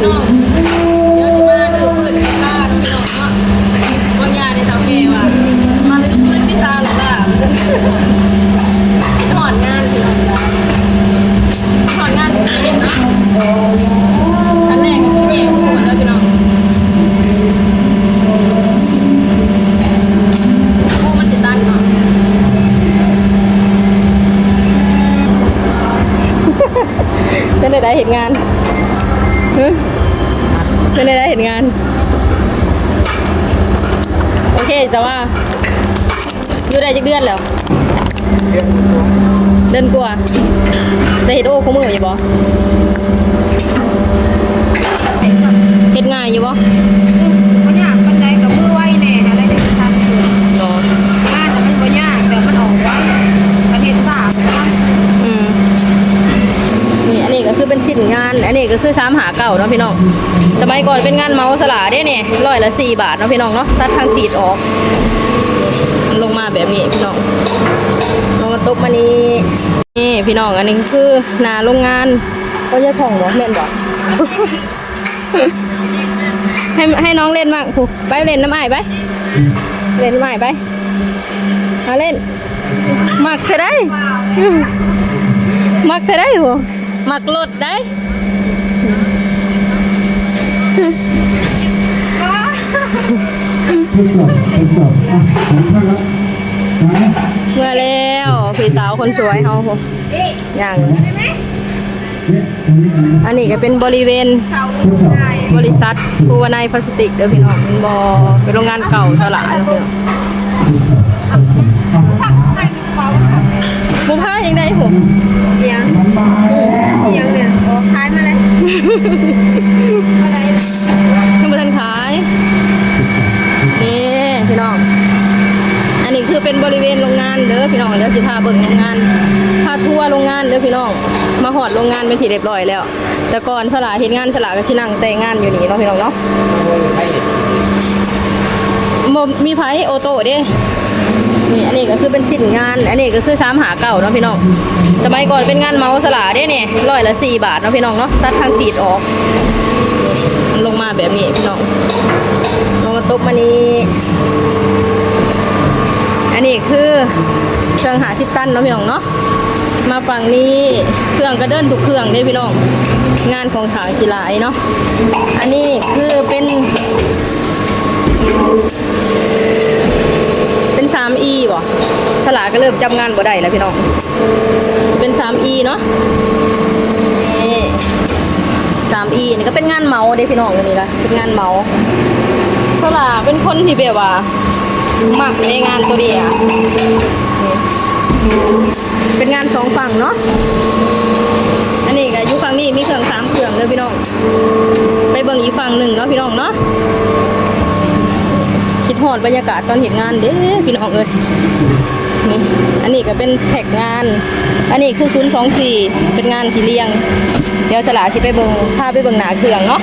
พี่น้องเดี๋ยวจะมาเดินเปิดพิซซ่าพี่น้องเนาะบางอย่างในเตาแก่ว่ะมาเดินเปิดพิซซ่าหรือเปล่าพี่ถอนงานพี่น้องจ้ะถอนงานที่เห็นเนาะขั้นแรกก็คือแย่หัวแล้วพี่น้องโอ้มันจะดันเนาะเป็นได้เห็นงาน ฮึเป็นได้เห็นงาน โอเคแต่ว่า อยู่ได้จักเดือนแล้ว เดือนกว่าแต่เห็ดโอ้ขมืออยู่บ่เห็ดง่ายอยู่บ่บ่ยากปานใดกับมือไว้แน่อะไรได้ทำคือ รองานน่ะมันบ่ยากแต่มันออกไว้ประเทศสาบนะ อืมนี่อันนี้ก็คือเป็น ชิ้นงาน อันนี้ก็คือสามหาเก่าเนาะพี่น้อง สมัยก่อนเป็นงานเมาส์สลาเด้เนี่ยร้อยละสี่บาทเนาะพี่น้องเนาะตัดทางสีดออกมันลงมาแบบนี้พี่น้องลงมาตบมานี่นี่พี่น้องอันนี้คือหนาโรงงานก็จะผ่องเหรอแม่นบอกให้ให้น้องเล่นบ้างผูไปเล่นน้ำไอ้ายไป เล่นน้ำไอ้ายไปมาเล่นมักเธอได้มักเธอได้หัว มักรถได้ทดสอบทดสอบอะของท่านละนะเมื่อแล้วพี่สาวคนสวยเฮาหัวอย่าง เนี่ยตรงนี้นะอันนี้ก็เป็นบริเวณทดสอบบริษัทภูวนัยพลาสติกเด้อพี่น้องเป็นบอเป็นโรงงานเก่าสละเด้อพี่น้องทดสอบทดสอบอะให้ลูกเปาทำเลยบุผ้ายังได้ผมเอียง มันมาแล้ว เอียงเนี่ยโอ้คล้ายมา เลยมาไหนขึ้นมาทันขาย นี่พี่น้อง อันนี้คือเป็นบริเวณโรงงานเด้อพี่น้องเดี๋ยวสิพาเบิ่งโรงงาน พาทัวร์โรงงานเด้อพี่น้อง มาหอดโรงงานเป็นที่เรียบร้อยแล้ว แต่ก่อนสลาเห็นงานสลาก็ชินั่งแต่งงานอยู่นี่เนาะพี่น้องเนาะมีไผโอโต้เด้ นี่อันนี้ก็คือเป็นชิ้นงาน อันนี้ก็คือสามหาเก่าเนาะพี่น้อง สมัยก่อนเป็นงานเมาสลาเด้เนี่ยร้อยละสี่บาทเนาะพี่น้องเนาะ ตัดทางสีดออกมันลงมาแบบนี้พี่น้องลงมาตุบมานี้อันนี้คือเครื่องหาสิบตันเนาะพี่น้องเนาะ มาฝั่งนี้เครื่องกระเดินทุกเครื่องเด้พี่น้อง งานของถางศิลายเนาะ อันนี้คือเป็น 3E บ่สลาก็เริ่มจำงานบ่ได้แล้วพี่น้อง เป็น 3E เนาะนี่ 3E นี่ก็เป็นงานเมาเด้พี่น้องอันนี้ละเป็นงานเมาสลาเป็นคนที่แบบว่ามักในงานตัวเดียวเป็นงานสองฝั่งเนาะอันนี้ก็อยู่ฝั่งนี้มีเครื่องสามเครื่องเลยพี่น้อง ไปเบิ่งอีกฝั่งหนึ่งเนาะพี่น้องเนาะ อดบรรยากาศตอนเห็นงานเด้พี่น้องเอ้ยนี่อันนี้ก็เป็นแท็กงาน อันนี้คือซุดสองสี่เป็นงานที่เลี้ยง เดี๋ยวสลาชิไปเบิงพาไปเบิงหนาเครื่องเนาะ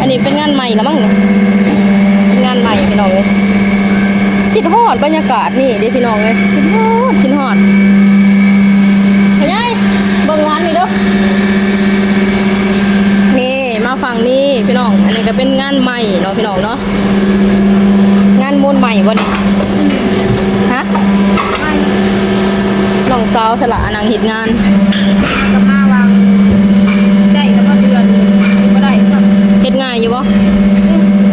อันนี้เป็นงานใหม่แล้วมั้งเนี่ยงานใหม่พี่น้องเลยคิดฮอดบรรยากาศนี่เด้พี่น้องเลยคิดฮอดคิดฮอดไปยายเบิงงานนี่เด้อ นี่มาฝั่งนี้พี่น้อง อันนี้ก็เป็นงานใหม่เนาะพี่น้องเนาะ งานมูลใหม่วันนี้ฮะน้องสาวสละนาง เห็ดงานกับมาวางได้กับบ่เดือนบ่ได้สักเห็ดง่ายอยู่บ่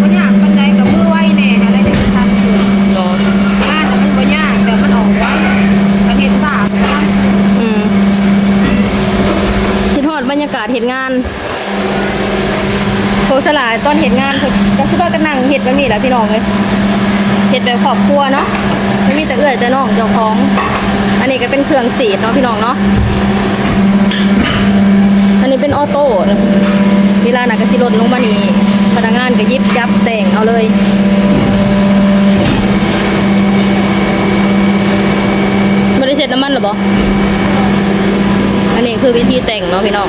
บ่ยากปานใดกับมือไว้แน่อะไรได้ทำคือรองานน่ะมันบ่ยากแต่มันออกไว้ประเทศสาบนะอืมคิดฮอดบรรยากาศเห็ดงานโคสลาตอนเห็ดงานเพิ่นก็คือว่ากันนั่งเห็ดแบบนี้แหละพี่น้องเลยเห็ดแบบครอบครัวเนาะไม่มีแต่เอื้อยแต่น้องเจ้าของอั นนี้ก็เป็นเครื่องสีดเนาะพี่น้องเนาะ อันนี้เป็นออโต้เวลาหนักกระสิลดลงมานี่พนักงานก็ยิบยับแต่งเอาเลยบริเสธน้ำมันหรอบออันนี้คือวิธีแต่งเนาะพี่น้อง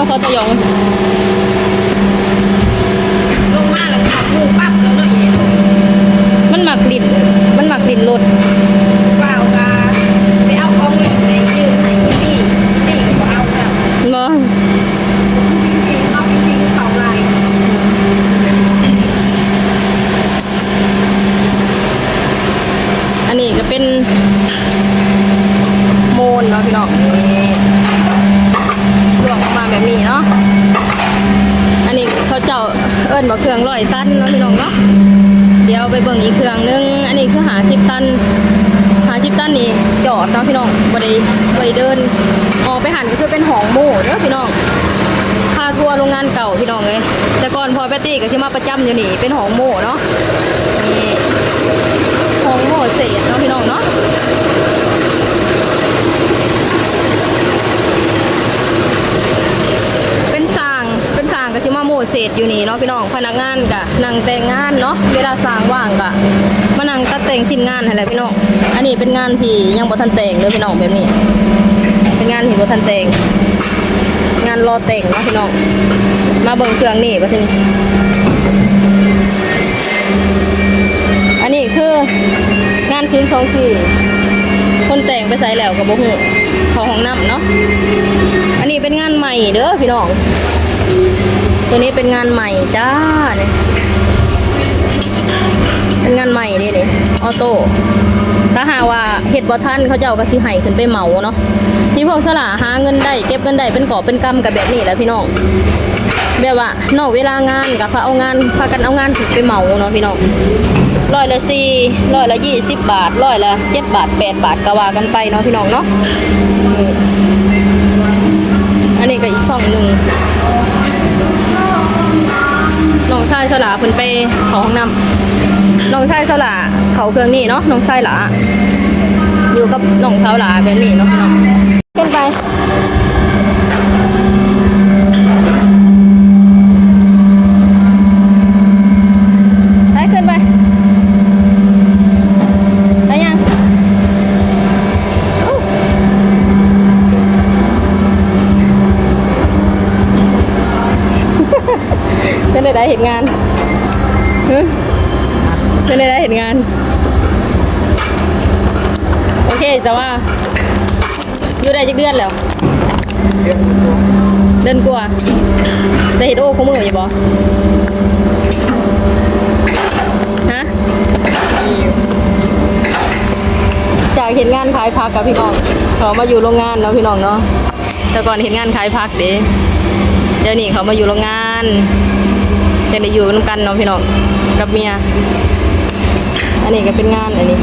าเขาจะยองลงมาแล้วขับมูปั๊บแล้วเนาะยมันหมักดินมันหมักดินรถ เดี๋ยวไปเบิ่งอีกเครื่องนึง อันนี้คือหาสิบตัน หาสิบตันนี่จอดเนาะพี่น้องบ่ได้บ่ได้เดินออกไปหันก็คือเป็นหองหมู่เด้อพี่น้องพาทัวร์โรงงานเก่าพี่น้องเลยแต่ก่อนพอแปตตี้ก็ที่มาประจำอยู่นี่เป็นหองโม่เนาะนี่หองโม่เศษเนาะพี่น้องเนาะเป็นสร้าง เป็นสร้างก็สิมาโม่เศษอยู่นี่เนาะพี่น้องพนักงานกะนั่งแต่งงานเนาะเวลาสร้างว่างกะมานั่งตัดแต่งสิ้นงานอะไรพี่น้องอันนี้เป็นงานที่ยังบ่ทันแต่งเลยพี่น้องแบบนี้ เป็นงานที่บ่ทันแต่งงานรอแต่งเนาะพี่น้องมาเบิ่งเครื่องนี่ป่ะทีนี้อันนี้คืองานชิ้นทองสี่คนแต่งไปใส่แล้วกับบ่ฮู้เขาห้องน้ำเนาะอันนี้เป็นงานใหม่เด้อพี่น้อง ตัวนี้เป็นงานใหม่จ้าเนี่ยเป็นงานใหม่นี่นี่ออโต้ถ้าหาว่าเฮ็ดบ่ทันเขาเจ้าก็สิให้ขึ้นไปเหมาเนาะที่พวกสลาหาเงินได้เก็บเงินได้เป็นกอบเป็นกำกับแบบนี้แหละพี่น้องแบบว่านอกเวลางานกับพาเอางานพากันเอางานถึงไปเหมาเนาะพี่น้องร้อยละสี่ร้อยละยี่สิบบาทร้อยละเจ็ดบาทแปดบาทก็ว่ากันไปเนาะพี่น้องเนาะ องชายสลาเขาเครื่องนี่เนาะน้องชายหลาอยู่กับน้องสาหลาแบบนี้เนาะพี่น้องขึ้นไปไปขึ้นไปไปยังเป็นได้ได้เห็นงานเป็น ได้ได้เห็นงาน โอเคแต่ว่า อยู่ได้จักเดือนแล้ว เดือนกว่าได้เห็นโอ้คู่มืออยู่บ่ฮะจากเห็นงานขายพักกับพี่น้องเขามาอยู่โรงงานเนาะพี่น้องเนาะแต่ก่อนเห็นงานขายพักเด้เดี๋ยวนี้เขามาอยู่โรงงานจะได้อยู่กันกันเนาะพี่น้องกับเมีย อันนี้ก็เป็นงานอันนี้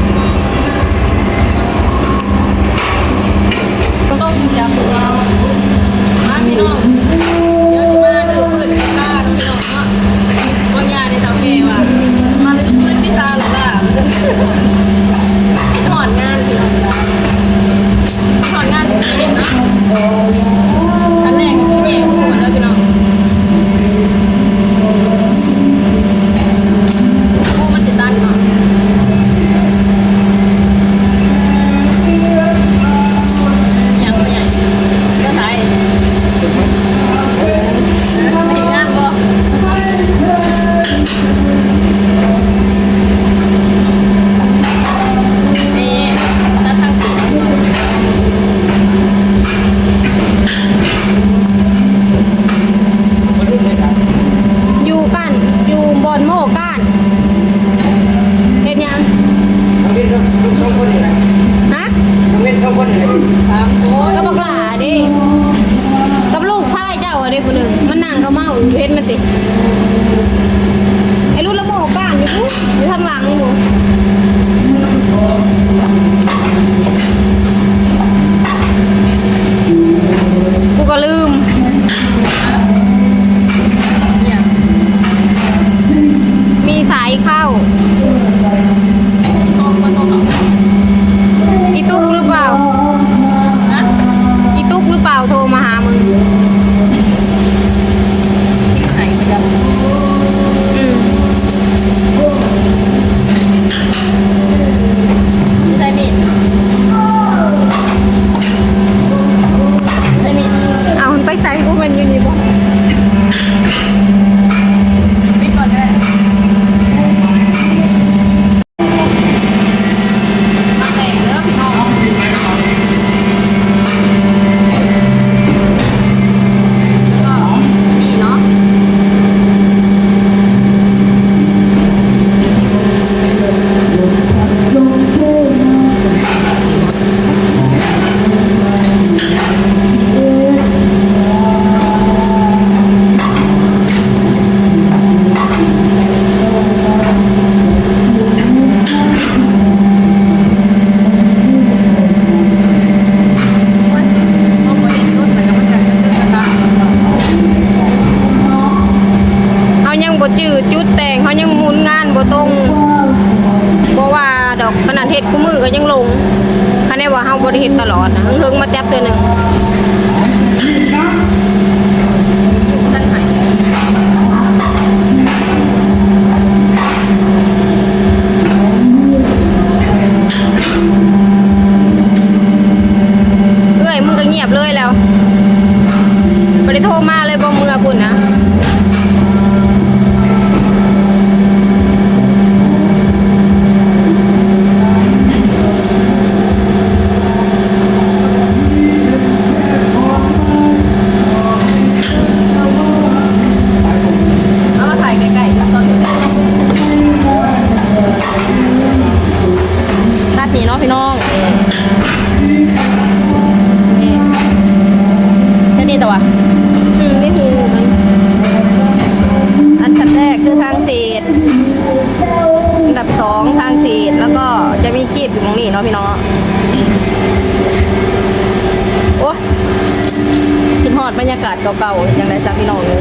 อดบรรยากาศเก่าๆอย่างไรจ้าพี่น้องเลย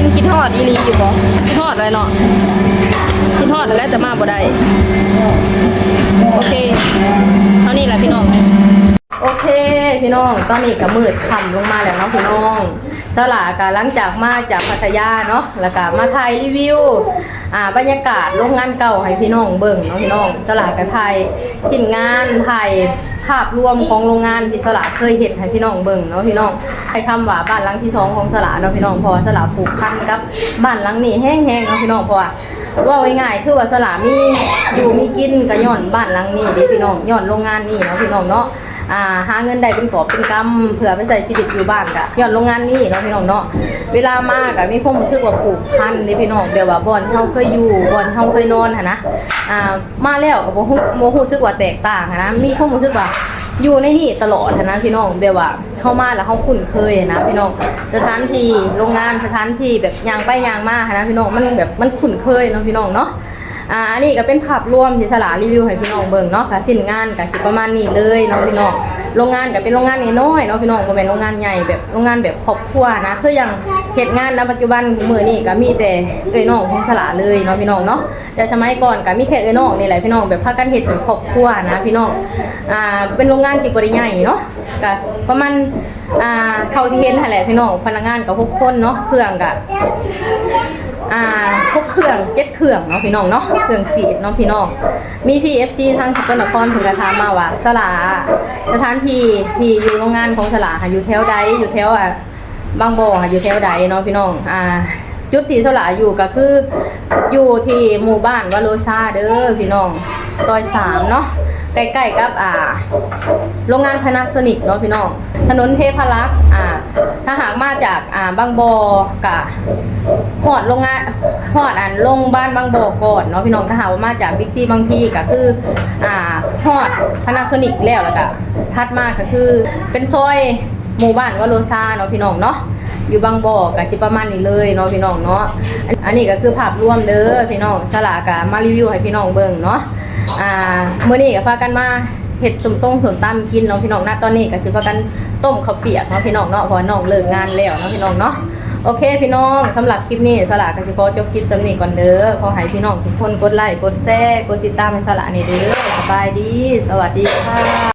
ยังคิดทอดอีหลีอยู่บ่คิดทอดอะไรเนาะคิดทอดแล้วแต่มาบ่ได้โอเคเท่านี้แหละพี่น้อง โอเคพี่น้องตอนนี้ก็มืดค่ำลงมาแล้วเนาะพี่น้องสลากาหลังจากมาจากพัทยาเนาะแล้วก็มาถ่ายรีวิวอ่าบรรยากาศโรงงานเก่าให้พี่น้องเบิ่งเนาะพี่น้องสลากาถ่ายชิ้นงานถ่ายภาพรวมของโรงงานที่สลาเคยเห็นให้พี่น้องเบิ่งเนาะพี่น้องใช้คำว่าบ้านหลังที่สองของสลาเนาะพี่น้องพอสลาผูกพันกับบ้านหลังนี้แห้งๆเนาะพี่น้องเพราะว่าว่าง่ายๆคือว่าสลามีอยู่มีกินก็ย้อนบ้านหลังนี้ดิพี่น้องย้อนโรงงานนี้เนาะพี่น้องเนาะ อ่าหาเงินได้เป็นกอบเป็นกำเผื่อไปใส่ชีวิตอยู่บ้านกะย้อนโรงงานนี้เนาะพี่น้องเนาะเวลามากอะมีความรู้สึกว่าผูกพันเดิพี่น้องแบบว่าบ่อนเฮาเคยอยู่บ่อนเฮาเคยนอนนะอ่ามาแล้วก็บ่ฮู้บ่รู้สึกว่าแตกต่างนะมีความรู้สึกว่าอยู่ในนี่ตลอดนะพี่น้องแบบว่าเข้ามาแล้วเขาคุ้นเคยนะพี่น้องสถานที่โรงงานสถานที่แบบยางไปยางมานนะพี่น้องมันแบบมันคุ้นเคยเนาะพี่น้องเนาะ อ่าอันนี้ก็เป็นภาพรวมที่สลารีวิวให้พี่น้องเบิ่งเนาะค่ะสิ้นงานก็สิประมาณนี้เลยเนาะพี่น้องโรงงานก็เป็นโรงงานน้อยๆเนาะพี่น้องบ่แม่นโรงงานใหญ่แบบโรงงานแบบครอบครัวนะคืออย่างเหตุงานณปัจจุบันมื้อนี้ก็มีแต่เอ้ยน้องของสลาเลยเนาะพี่น้องเนาะแต่สมัยก่อนก็มีแค่เอ้ยน้องนี่แหละพี่น้องแบบพากันเฮ็ดเป็นครอบครัวนะพี่น้องอ่าเป็นโรงงานที่บ่ได้ใหญ่เนาะก็ประมาณอ่าเท่าที่เห็นหั่นแหละพี่น้องพนักงานก็หกคนเนาะเครื่องก็ อ่าพวกเครื่องเจ็ดเครื่องเนาะพี่น้องเนาะเครื่องสีดเนาะพี่น้องมี PFC ทางสกลนครเพิ่งกระทามมาว่าสลาสถานที่ที่อยู่โรงงานของสลาค่ะอยู่แถวใดอยู่แถวอะบางบ่อค่ะอยู่แถวใดเนาะพี่น้องอ่าจุดที่สลาอยู่ก็คืออยู่ที่หมู่บ้านวาโลชาเด้อพี่น้องซอยสามเนาะ ใกล้ๆกับอ่าโรงงานพานาโซนิกเนาะพี่น้อง ถนนเทพารักษ์อ่าถ้าหากมาจากอ่าบางบอกะหอดโรงงานหอดอันลงบ้านบางบอก่อนเนาะพี่น้องถ้าหากว่ามาจากบิ๊กซีบางพีก็คืออ่าหอดพานาโซนิกแล้วแล้วก็ทัดมาก็คือเป็นซอยหมู่บ้านวาโลซาเนาะพี่น้องเนาะอยู่บางบ่อกับสิประมาณนี้เลยเนาะพี่น้องเนาะอันอันนี้ก็คือภาพรวมเด้อพี่น้องสลากะมารีวิวให้พี่น้องเบิ่งเนาะ อ่ามื้อนี้ก็พากันมาเห็ดสมต้งสมตำกินเนาะพี่น้องนะตอนนี้ก็สิพากันต้มข้าวเปียกเนาะพี่น้องเนาะเพราะน้องเลิกงานแล้วเนาะพี่น้องเนาะโอเคพี่น้องสำหรับคลิปนี้สละกสิขอจบคลิปสำนี้ก่อนเด้อขอให้พี่น้องทุกคนกดไลค์กดแชร์กดติดตามให้สละนี่เด้อสบายดี สวัสดีค่ะ